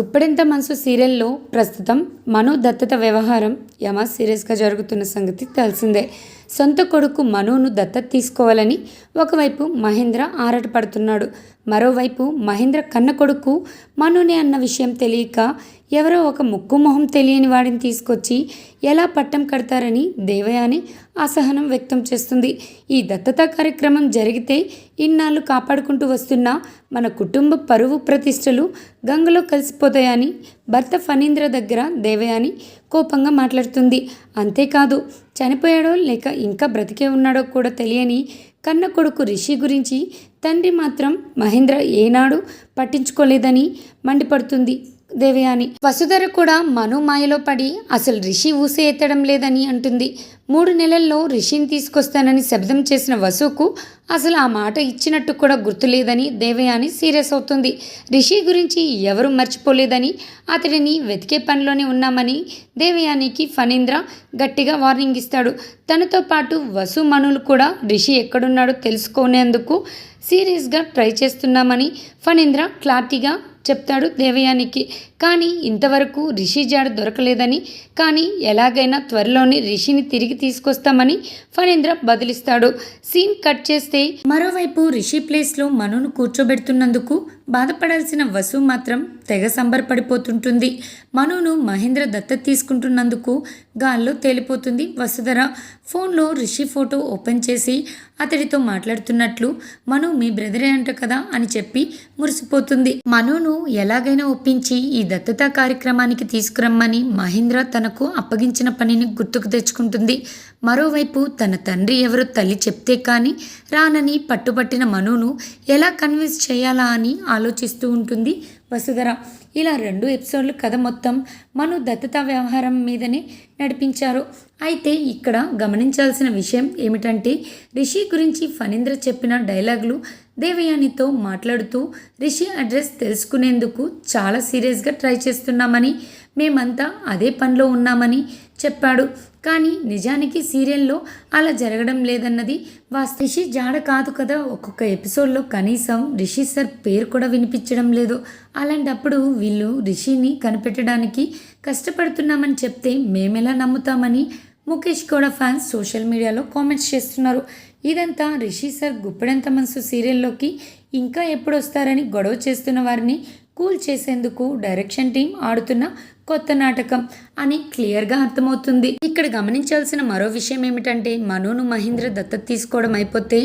గుప్పెడంత మనసు సీరియల్లో ప్రస్తుతం మను దత్తత వ్యవహారం యమ సీరియస్గా జరుగుతున్న సంగతి తెలిసిందే. సొంత కొడుకు మనును దత్తత తీసుకోవాలని ఒకవైపు మహేంద్ర ఆరాటపడుతున్నాడు. మరోవైపు మహేంద్ర కన్న కొడుకు మనునే అన్న విషయం తెలియక ఎవరో ఒక ముక్కు మొహం తెలియని వాడిని తీసుకొచ్చి ఎలా పట్టం కడతారని దేవయాని అసహనం వ్యక్తం చేస్తుంది. ఈ దత్తత కార్యక్రమం జరిగితే ఇన్నాళ్ళు కాపాడుకుంటూ వస్తున్న మన కుటుంబ పరువు ప్రతిష్టలు గంగలో కలిసిపోతాయని భర్త ఫణీంద్ర దగ్గర దేవయాని కోపంగా మాట్లాడుతుంది. అంతేకాదు చనిపోయాడో లేక ఇంకా బ్రతికే ఉన్నాడో కూడా తెలియని కన్న కొడుకు రిషి గురించి తండ్రి మాత్రం మహేంద్ర ఏనాడు పట్టించుకోలేదని మండిపడుతుంది. దేవయాని వసుధర కూడా మను మాయలో పడి అసలు రిషి ఊసే ఎత్తడం లేదని అంటుంది. మూడు నెలల్లో రిషిని తీసుకొస్తానని శబ్దం చేసిన వసుకు అసలు ఆ మాట ఇచ్చినట్టు కూడా గుర్తులేదని దేవయాని సీరియస్ అవుతుంది. రిషి గురించి ఎవరు మర్చిపోలేదని అతడిని వెతికే పనిలోనే ఉన్నామని దేవయానికి ఫణీంద్ర గట్టిగా వార్నింగ్ ఇస్తాడు. తనతో పాటు వసు మనులు కూడా రిషి ఎక్కడున్నాడో తెలుసుకునేందుకు సీరియస్గా ట్రై చేస్తున్నామని ఫణీంద్ర క్లారిటీగా చెప్తాడు దేవయానికి. కానీ ఇంతవరకు రిషి జాడ దొరకలేదని కానీ ఎలాగైనా త్వరలోనే రిషిని తిరిగి తీసుకొస్తామని ఫణేంద్ర బదిలిస్తాడు. సీన్ కట్ చేస్తే మరోవైపు రిషి ప్లేస్లో మనును కూర్చోబెడుతున్నందుకు బాధపడాల్సిన వసు మాత్రం తెగ సంబరపడిపోతుంటుంది. మనును మహేంద్ర దత్త తీసుకుంటున్నందుకు గాల్లో తేలిపోతుంది వసుధర. ఫోన్లో రిషి ఫోటో ఓపెన్ చేసి అతడితో మాట్లాడుతున్నట్లు మను మీ బ్రదరే అంట కదా అని చెప్పి మురిసిపోతుంది. మనును ఎలాగైనా ఒప్పించి ఈ దత్తత కార్యక్రమానికి తీసుకురమ్మని మహేంద్ర తనకు అప్పగించిన పనిని గుర్తుకు తెచ్చుకుంటుంది. మరోవైపు తన తండ్రి ఎవరో తల్లి చెప్తే కానీ రానని పట్టుబట్టిన మనును ఎలా కన్విన్స్ చేయాలా అని ఆలోచిస్తూ ఉంటుంది. వసుధర. ఇలా రెండు ఎపిసోడ్లు కథ మొత్తం మను దత్తత వ్యవహారం మీదనే నడిపించారు. అయితే ఇక్కడ గమనించాల్సిన విషయం ఏమిటంటే రిషి గురించి ఫణీంద్ర చెప్పిన డైలాగులు దేవయానితో మాట్లాడుతూ రిషి అడ్రస్ తెలుసుకునేందుకు చాలా సీరియస్గా ట్రై చేస్తున్నామని మేమంతా అదే పనిలో ఉన్నామని చెప్పాడు. కానీ నిజానికి సీరియల్లో అలా జరగడం లేదన్నది వాస్తవ. రిషి జాడ కాదు కదా ఒక్కొక్క ఎపిసోడ్లో కనీసం రిషి సార్ పేరు కూడా వినిపించడం లేదు. అలాంటప్పుడు వీళ్ళు రిషిని కనిపెట్టడానికి కష్టపడుతున్నామని చెప్తే మేమెలా నమ్ముతామని ముఖేష్ కూడా ఫ్యాన్స్ సోషల్ మీడియాలో కామెంట్స్ చేస్తున్నారు. ఇదంతా రిషి సార్ గుప్పెడంత మనసు సీరియల్లోకి ఇంకా ఎప్పుడు వస్తారని గొడవ చేస్తున్న వారిని కూల్ చేసేందుకు డైరెక్షన్ టీం ఆడుతున్న కొత్త నాటకం అని క్లియర్గా అర్థమవుతుంది. ఇక్కడ గమనించాల్సిన మరో విషయం ఏమిటంటే మనును మహేంద్ర దత్తత తీసుకోవడం అయిపోతే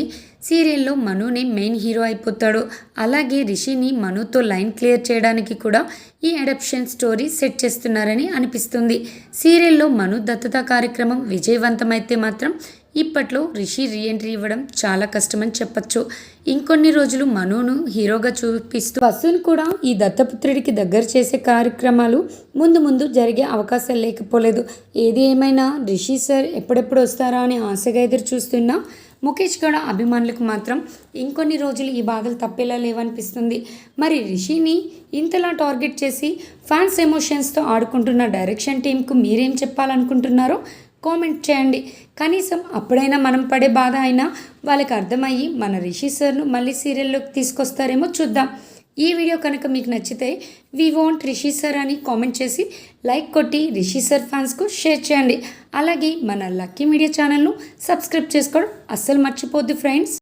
సీరియల్లో మనునే మెయిన్ హీరో అయిపోతాడు. అలాగే రిషిని మనుతో లైన్ క్లియర్ చేయడానికి కూడా ఈ అడప్షన్ స్టోరీ సెట్ చేస్తున్నారని అనిపిస్తుంది. సీరియల్లో మను దత్తత కార్యక్రమం విజయవంతమైతే మాత్రం ఇప్పట్లో రిషి రీఎంట్రీ ఇవ్వడం చాలా కష్టమని చెప్పచ్చు. ఇంకొన్ని రోజులు మనును హీరోగా చూపిస్తూ వసుని కూడా ఈ దత్తపుత్రుడికి దగ్గర చేసే కార్యక్రమాలు ముందు ముందు జరిగే అవకాశాలు లేకపోలేదు. ఏది ఏమైనా రిషి సార్ ఎప్పుడెప్పుడు వస్తారా అని ఆశగా ఎదురు చూస్తున్నా ముఖేష్ గౌడ అభిమానులకు మాత్రం ఇంకొన్ని రోజులు ఈ బాధలు తప్పేలా లేవనిపిస్తుంది. మరి రిషిని ఇంతలా టార్గెట్ చేసి ఫ్యాన్స్ ఎమోషన్స్తో ఆడుకుంటున్న డైరెక్షన్ టీంకు మీరేం చెప్పాలనుకుంటున్నారో కామెంట్ చేయండి. కనీసం అప్పుడైనా మనం పడే బాధ అయినా వాళ్ళకి అర్థమయ్యి మన రిషి సార్ను మళ్ళీ సీరియల్లోకి తీసుకొస్తారేమో చూద్దాం. ఈ వీడియో కనుక మీకు నచ్చితే వీ వాంట్ రిషి సార్ అని కామెంట్ చేసి లైక్ కొట్టి రిషి సార్ ఫ్యాన్స్కు షేర్ చేయండి. అలాగే మన లక్కీ మీడియా ఛానల్ను సబ్స్క్రైబ్ చేసుకోవడం అస్సలు మర్చిపోద్దు ఫ్రెండ్స్.